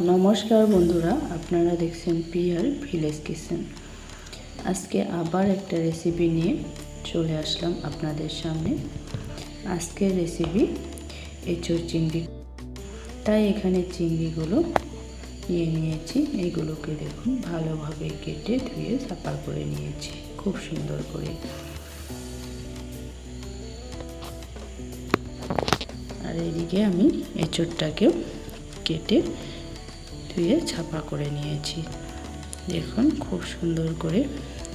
নমস্কার বন্ধুরা, আপনারা দেখছেন পিয়ার ভিলেজ কিচেন। আজকে আবার একটা রেসিপি নিয়ে চলে আসলাম আপনাদের সামনে। আজকের রেসিপি এঁচোর চিংড়ি। তাই এখানে চিংড়িগুলো নিয়ে নিয়েছি। এগুলোকে দেখুন, ভালোভাবে কেটে ধুয়ে সাফা করে নিয়েছি। খুব সুন্দর করে। আর এদিকে আমি এঁচোড়টাকেও কেটে ধুয়ে ছাপা করে নিয়েছি। দেখুন, খুব সুন্দর করে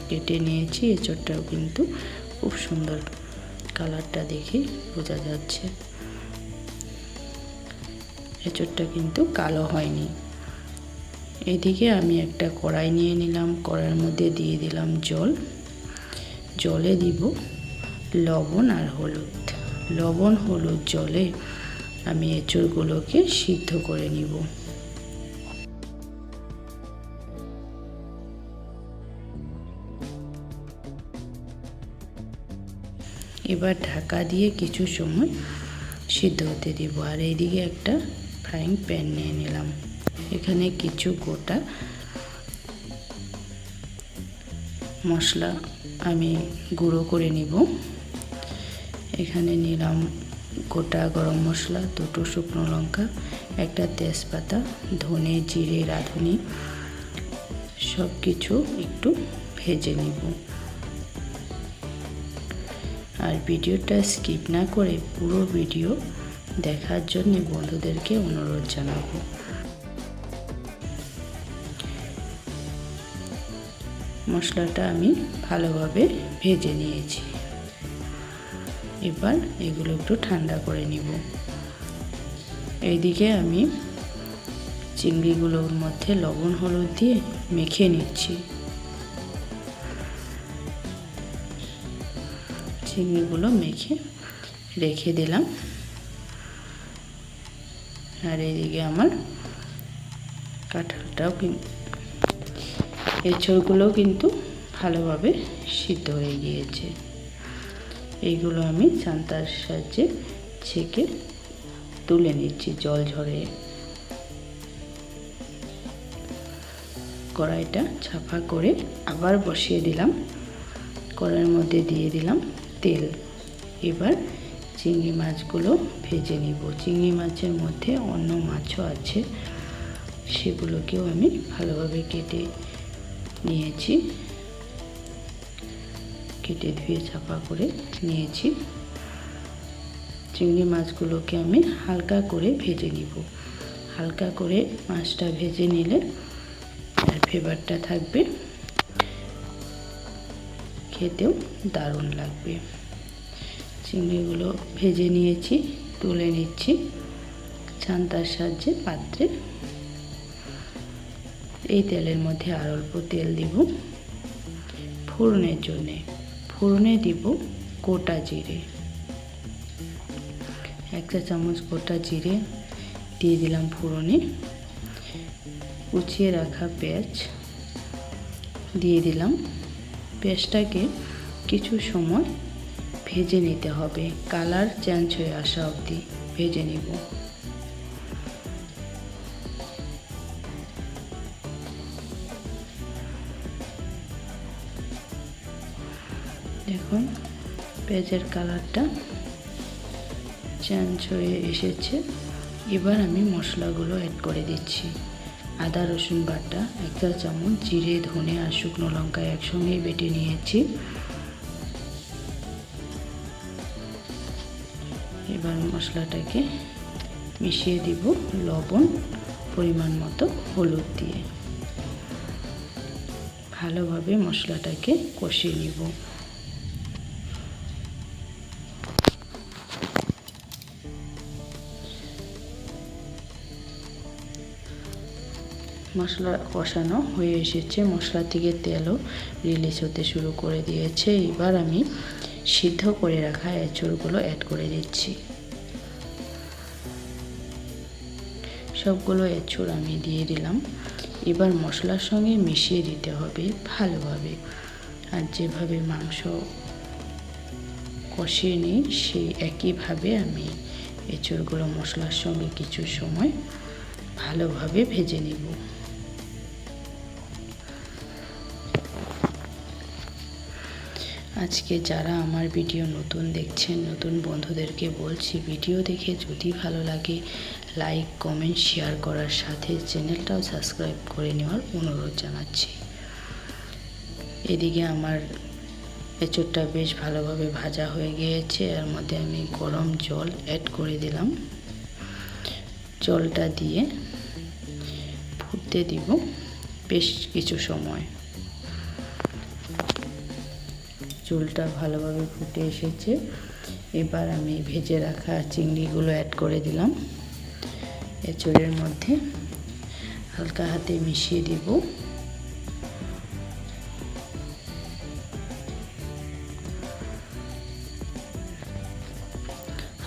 কেটে নিয়েছি। এঁচোড়টাও কিন্তু খুব সুন্দর কালারটা দেখে বোঝা যাচ্ছে। এঁচোড়টা কিন্তু কালো হয়নি। এদিকে আমি একটা কড়াই নিয়ে নিলাম। কড়াইয়ের মধ্যে দিয়ে দিলাম জল। জলে দিব লবণ আর হলুদ। লবণ, হলুদ, জলে আমি এঁচড়গুলোকে সিদ্ধ করে নিব। এবার ঢাকা দিয়ে কিছু সময় সিদ্ধ হতে দিব। আর এইদিকে একটা ফ্রাইং প্যান নিয়ে নিলাম। এখানে কিছু গোটা মশলা আমি গুঁড়ো করে নিব। এখানে নিলাম গোটা গরম মশলা, দুটো শুকনো লঙ্কা, একটা তেজপাতা, ধনে জিরে, রাঁধুনি সব কিছু একটু ভেজে নিব। আর ভিডিওটা স্কিপ না করে পুরো ভিডিও দেখার জন্য বন্ধুদেরকে অনুরোধ জানাব। মশলাটা আমি ভালোভাবে ভেজে নিয়েছি। এবার এগুলো একটু ঠান্ডা করে নিব। এইদিকে আমি চিংড়িগুলোর মধ্যে লবণ, হলুদ দিয়ে মেখে নিচ্ছি। চিংড়িগুলো মেখে রেখে দিলাম। আর এইদিকে আমার কাঁঠালটাও এঁচড়গুলো কিন্তু ভালোভাবে সিদ্ধ হয়ে গিয়েছে। এইগুলো আমি চান্তার সাহায্যে ছেঁকে তুলে নিচ্ছি, জল ঝরে। কড়াইটা ছাপা করে আবার বসিয়ে দিলাম। কড়াইয়ের মধ্যে দিয়ে দিলাম তেল। এবার চিংড়ি মাছগুলো ভেজে নিব। চিংড়ি মাছের মধ্যে অন্য মাছও আছে, সেগুলোকেও আমি ভালোভাবে কেটে নিয়েছি। কেটে ধুয়ে চাপা করে নিয়েছি। চিংড়ি মাছগুলোকে আমি হালকা করে ভেজে নিব। হালকা করে মাছটা ভেজে নিলে তার ফ্লেভারটা থাকবে খেতেও দারুণ লাগবে। চিংড়িগুলো ভেজে নিয়েছি, তুলে নিচ্ছি। ছান্তার সাহায্যে পাত্রে এই তেলের মধ্যে আর অল্প তেল দিব। ফোড়নের জন্যে ফোড়নে দিব গোটা জিরে। এক চা চামচ গোটা জিরে দিয়ে দিলাম ফোড়নে কুচিয়ে রাখা পেঁয়াজ দিয়ে দিলাম। পেঁয়াজটাকে কিছু সময় ভেজে নিতে হবে। কালার চেঞ্জ হয়ে আসা অবধি ভেজে নিব। দেখুন, পেঁয়াজের কালারটা চেঞ্জ হয়ে এসেছে। এবার আমি মশলাগুলো অ্যাড করে দিচ্ছি। আদা, রসুন বাটা, এক চা চামচ, জিরে, ধনে আর শুকনো লঙ্কা একসঙ্গেই বেটে নিয়েছি। এবার মশলাটাকে মিশিয়ে দিব লবণ, পরিমাণ মতো হলুদ দিয়ে। ভালোভাবে মশলাটাকে কষিয়ে নিব। মশলা কষানো হয়ে এসেছে। মশলা থেকে তেলও রিলিজ হতে শুরু করে দিয়েছে। এবার আমি সিদ্ধ করে রাখা এঁচড়গুলো অ্যাড করে দিচ্ছি। সবগুলো এঁচড় আমি দিয়ে দিলাম। এবার মশলার সঙ্গে মিশিয়ে দিতে হবে ভালোভাবে। আর যেভাবে মাংস কষিয়ে নিই, সেই একইভাবে আমি এঁচড়গুলো মশলার সঙ্গে কিছু সময় ভালোভাবে ভেজে নিব। আজকে যারা আমার ভিডিও নতুন দেখছেন, নতুন বন্ধুদেরকে বলছি, ভিডিও দেখে যদি ভালো লাগে, লাইক, কমেন্ট, শেয়ার করার সাথে চ্যানেলটাও সাবস্ক্রাইব করে নেওয়ার অনুরোধ জানাচ্ছি। এদিকে আমার এঁচড়টা বেশ ভালোভাবে ভাজা হয়ে গিয়েছে, এর মধ্যে আমি গরম জল অ্যাড করে দিলাম। জলটা দিয়ে ফুটতে দিব বেশ কিছু সময়। চুলটা ভালোভাবে ফুটে এসেছে। এবার আমি ভেজে রাখা চিংড়িগুলো অ্যাড করে দিলাম। এঁচড়ের মধ্যে হালকা হাতে মিশিয়ে দিব।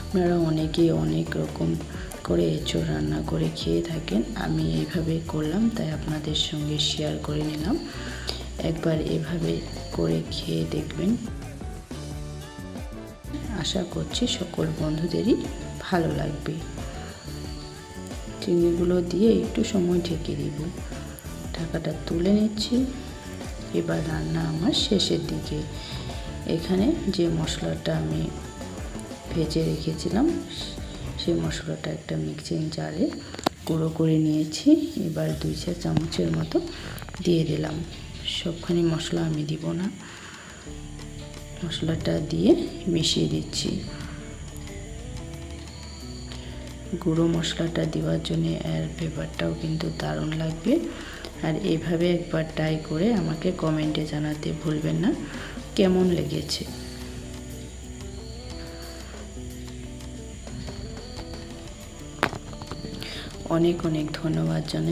আপনারা অনেকেই অনেক রকম করে এঁচড় রান্না করে খেয়ে থাকেন। আমি এইভাবে করলাম, তাই আপনাদের সঙ্গে শেয়ার করে নিলাম। একবার এভাবে করে খেয়ে দেখবেন। আশা করছি সকল বন্ধুদেরই ভালো লাগবে। চিংড়িগুলো দিয়ে একটু সময় ঢেকে দিব। ঢাকাটা তুলে নিচ্ছি। এবার রান্না আমার শেষের দিকে। এখানে যে মশলাটা আমি ভেজে রেখেছিলাম সেই মশলাটা একটা মিক্সিং জারে গুঁড়ো করে নিয়েছি। এবার দুই চা চামচের মতো দিয়ে দিলাম। সবখানি মশলা আমি দিব না। মশলাটা দিয়ে মিশিয়ে দিচ্ছি। গুঁড়ো মশলাটা দেওয়ার জন্য এর পেপারটাও কিন্তু দারুণ লাগবে। আর এইভাবে একবার ট্রাই করে আমাকে কমেন্টে জানাতে ভুলবেন না। কেমন লেগেছে? অনেক অনেক ধন্যবাদ জানাই।